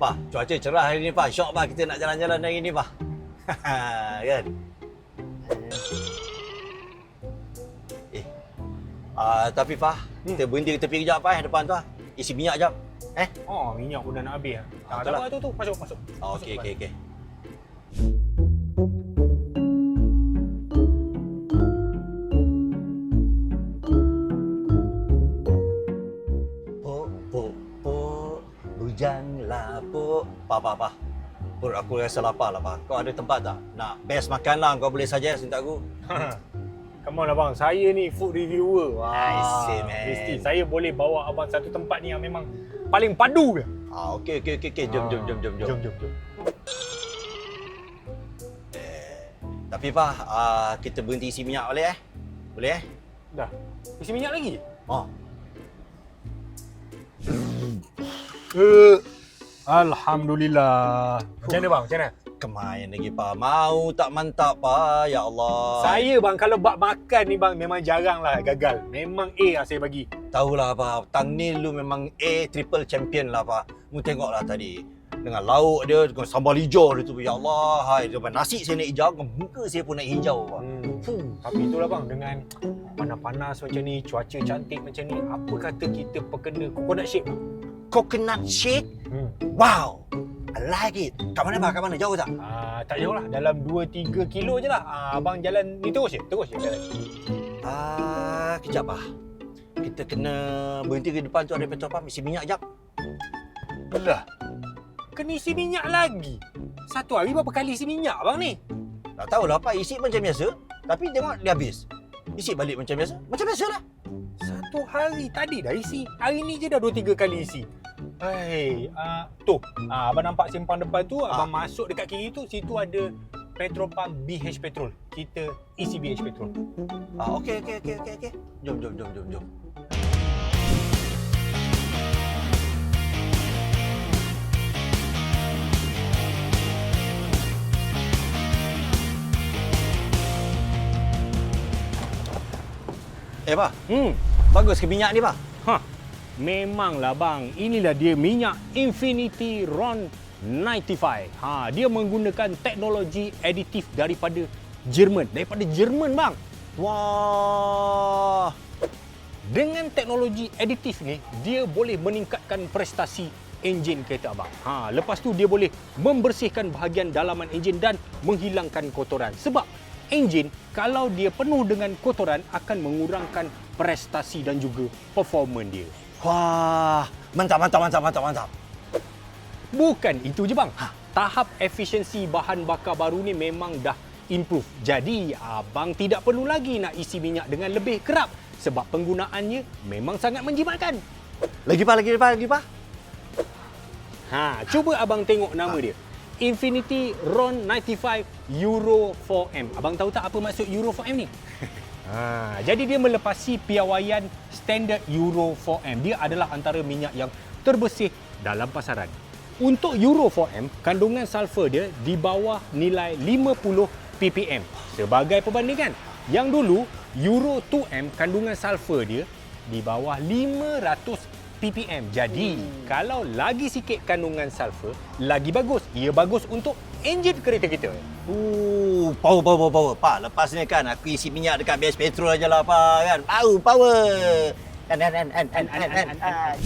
Pak, cuaca cerah hari ni, Pak. Syok, Pak. Kita nak jalan-jalan hari ni, Pak. kan? Eh. Uh, tapi, Pak. Hmm. Kita berhenti ke tepi kejap, Pak. eh, Depan tu, ah. Isi minyak jap. Eh? Oh, minyak pun dah nak habis. Ah, Ah, tak lah. apa tu tu masuk masuk. Oh, okey, okey, okey. Pok. Pa, pa, pa. Perut aku rasa lapar lah. Kau ada tempat tak? Nak best makan lah, kau boleh suggest untuk aku. Come on lah bang, saya ni food reviewer. I see, man. Mesti saya boleh bawa abang satu tempat ni yang memang paling padu ke. Ah, okey, okey, okey, okey. Jom, jom, jom, jom, jom. Jom, jom, jom. Tapi, pa, ah, kita berhenti isi minyak boleh eh? Boleh eh? Dah. Isi minyak lagi? Oh, Uh. Alhamdulillah. Macam mana bang? Macam mana? kemain lagi, pa. Mau tak mantap, pa. Ya Allah. Saya bang kalau bab makan ni bang memang jarang lah gagal. Memang A lah saya bagi. Tahulah apa, Tang Ni lu memang A triple champion lah apa. Mu tengoklah tadi. Dengan lauk dia, dengan sambal hijau dia tu. Ya Allah, hai. Dengan nasi saya nak hijau, dengan muka saya pun nak hijau. Pak. Hmm. Fuh. Tapi itulah bang dengan panas-panas macam ni, cuaca cantik macam ni, apa kata kita perkena coconut shake? Coconut shake? Hmm. Wow. I like it. Kat mana bah? Kat mana? Jauh tak? Ah, tak jauh lah, dalam 2-3 kilo je lah. Ah, abang jalan ni terus je, terus je jalan. Ah, kejap bah. Kita kena berhenti ke depan tu ada petrol pump, isi minyak jap. Belah. Kena isi minyak lagi. Satu hari berapa kali isi minyak bang ni? Tak tahulah apa, isi macam biasa. Tapi tengok dia habis. Isi balik macam biasa. Macam biasa lah. Satu hari tadi dah isi. Hari ni je dah 2-3 kali isi. Hei, uh, tu. Uh, abang nampak simpang depan tu, Ah. abang masuk dekat kiri tu, situ ada petrol pump BH Petrol. Kita isi BH Petrol. Ah, okey, okey, okey, okey, okey. Jom, jom, jom, jom, jom. Eh, Pak. Hmm. Bagus ke minyak ni, Pak? Ha. Memanglah bang, inilah dia minyak Infinity Ron 95. Ha, dia menggunakan teknologi aditif daripada Jerman, daripada Jerman bang. Wah. Dengan teknologi aditif ni, dia boleh meningkatkan prestasi enjin kereta abang. Ha, lepas tu dia boleh membersihkan bahagian dalaman enjin dan menghilangkan kotoran. Sebab enjin kalau dia penuh dengan kotoran akan mengurangkan prestasi dan juga performa dia. Wah. Mantap, mantap, mantap, mantap, mantap. Bukan itu je bang. Ha, tahap efisiensi bahan bakar baru ni memang dah improve. Jadi abang tidak perlu lagi nak isi minyak dengan lebih kerap sebab penggunaannya memang sangat menjimatkan. Lagi, Pak, lagi, Pak, lagi, Pak. Ha, cuba abang tengok nama dia. Infinity Ron 95 Euro 4M. Abang tahu tak apa maksud Euro 4M ni? Ha, jadi dia melepasi piawaian standard Euro 4M. Dia adalah antara minyak yang terbersih dalam pasaran. Untuk Euro 4M, kandungan sulfur dia di bawah nilai 50 ppm. Sebagai perbandingan, yang dulu Euro 2M kandungan sulfur dia di bawah 500 ppm. Jadi, kalau lagi sikit kandungan sulfur, lagi bagus. Ia bagus untuk enjin kereta kita. Uh, power, power, power, power. Pak, lepas ni kan aku isi minyak dekat BS Petrol aja lah, Pak. Kan? Power, power. Kan, kan, kan, kan, kan, kan, kan.